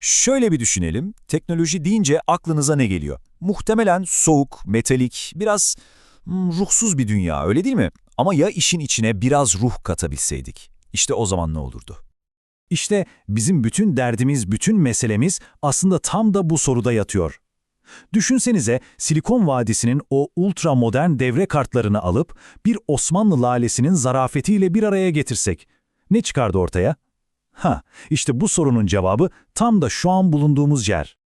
Şöyle bir düşünelim, teknoloji deyince aklınıza ne geliyor? Muhtemelen soğuk, metalik, biraz hmm, ruhsuz bir dünya, öyle değil mi? Ama ya işin içine biraz ruh katabilseydik? İşte o zaman ne olurdu? İşte bizim bütün derdimiz, bütün meselemiz aslında tam da bu soruda yatıyor. Düşünsenize Silikon Vadisi'nin o ultra modern devre kartlarını alıp bir Osmanlı lalesinin zarafetiyle bir araya getirsek. Ne çıkardı ortaya? Ha, işte bu sorunun cevabı tam da şu an bulunduğumuz yer.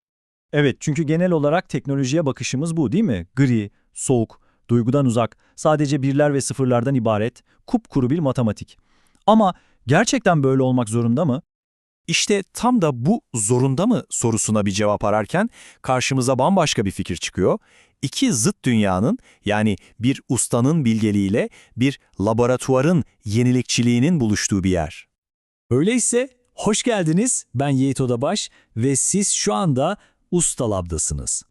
Evet çünkü genel olarak teknolojiye bakışımız bu değil mi? Gri, soğuk, duygudan uzak, sadece birler ve sıfırlardan ibaret, kupkuru bir matematik. Ama gerçekten böyle olmak zorunda mı? İşte tam da bu zorunda mı sorusuna bir cevap ararken karşımıza bambaşka bir fikir çıkıyor. İki zıt dünyanın yani bir ustanın bilgeliğiyle bir laboratuvarın yenilikçiliğinin buluştuğu bir yer. Öyleyse hoş geldiniz. Ben Yiğit Odabaş ve siz şu anda Usta Lab'dasınız.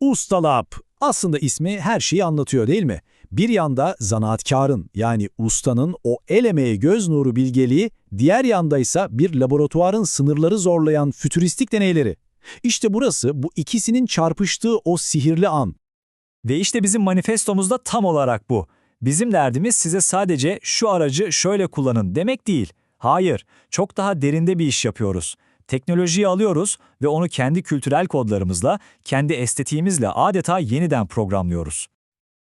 Usta Lab aslında ismi her şeyi anlatıyor değil mi? Bir yanda zanaatkarın yani ustanın o el emeği göz nuru bilgeliği, diğer yanda ise bir laboratuvarın sınırları zorlayan fütüristik deneyleri. İşte burası bu ikisinin çarpıştığı o sihirli an. Ve işte bizim manifestomuzda tam olarak bu. Bizim derdimiz size sadece şu aracı şöyle kullanın demek değil. Hayır, çok daha derinde bir iş yapıyoruz. Teknolojiyi alıyoruz ve onu kendi kültürel kodlarımızla, kendi estetiğimizle adeta yeniden programlıyoruz.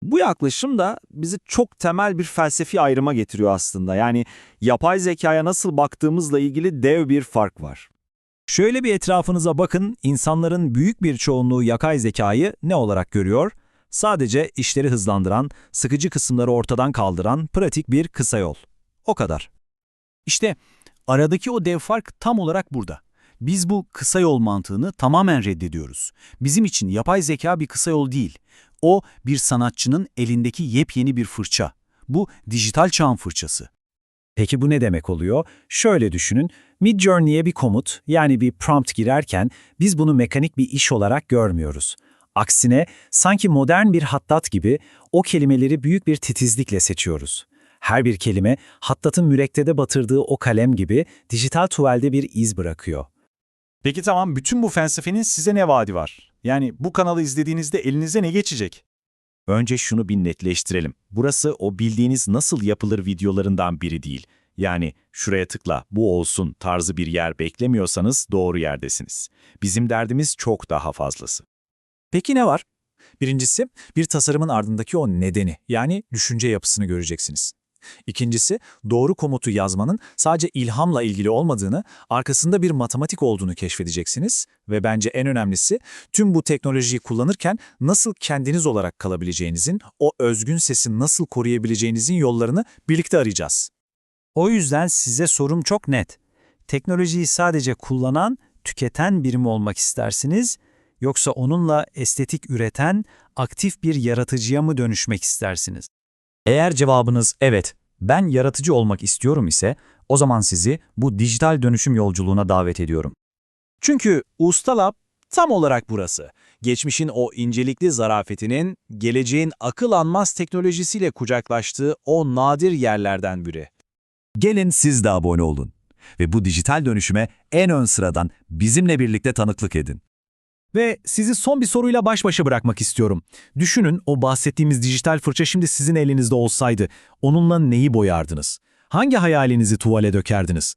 Bu yaklaşım da bizi çok temel bir felsefi ayrıma getiriyor aslında. Yani yapay zekaya nasıl baktığımızla ilgili dev bir fark var. Şöyle bir etrafınıza bakın, insanların büyük bir çoğunluğu yapay zekayı ne olarak görüyor? Sadece işleri hızlandıran, sıkıcı kısımları ortadan kaldıran pratik bir kısa yol. O kadar. İşte aradaki o dev fark tam olarak burada. Biz bu kısa yol mantığını tamamen reddediyoruz. Bizim için yapay zeka bir kısa yol değil. O bir sanatçının elindeki yepyeni bir fırça. Bu dijital çağın fırçası. Peki bu ne demek oluyor? Şöyle düşünün, Midjourney'e bir komut yani bir prompt girerken biz bunu mekanik bir iş olarak görmüyoruz. Aksine sanki modern bir hattat gibi o kelimeleri büyük bir titizlikle seçiyoruz. Her bir kelime hattatın mürekkede batırdığı o kalem gibi dijital tuvelde bir iz bırakıyor. Peki tamam bütün bu felsefenin size ne vaadi var? Yani bu kanalı izlediğinizde elinize ne geçecek? Önce şunu bir netleştirelim. Burası o bildiğiniz nasıl yapılır videolarından biri değil. Yani şuraya tıkla, bu olsun tarzı bir yer beklemiyorsanız doğru yerdesiniz. Bizim derdimiz çok daha fazlası. Peki ne var? Birincisi, bir tasarımın ardındaki o nedeni, yani düşünce yapısını göreceksiniz. İkincisi, doğru komutu yazmanın sadece ilhamla ilgili olmadığını, arkasında bir matematik olduğunu keşfedeceksiniz ve bence en önemlisi, tüm bu teknolojiyi kullanırken nasıl kendiniz olarak kalabileceğinizin, o özgün sesi nasıl koruyabileceğinizin yollarını birlikte arayacağız. O yüzden size sorum çok net. Teknolojiyi sadece kullanan, tüketen biri mi olmak istersiniz, yoksa onunla estetik üreten, aktif bir yaratıcıya mı dönüşmek istersiniz? Eğer cevabınız evet, ben yaratıcı olmak istiyorum ise o zaman sizi bu dijital dönüşüm yolculuğuna davet ediyorum. Çünkü Usta Lab tam olarak burası. Geçmişin o incelikli zarafetinin, geleceğin akıl almaz teknolojisiyle kucaklaştığı o nadir yerlerden biri. Gelin siz de abone olun ve bu dijital dönüşüme en ön sıradan bizimle birlikte tanıklık edin. Ve sizi son bir soruyla baş başa bırakmak istiyorum. Düşünün o bahsettiğimiz dijital fırça şimdi sizin elinizde olsaydı onunla neyi boyardınız? Hangi hayalinizi tuvale dökerdiniz?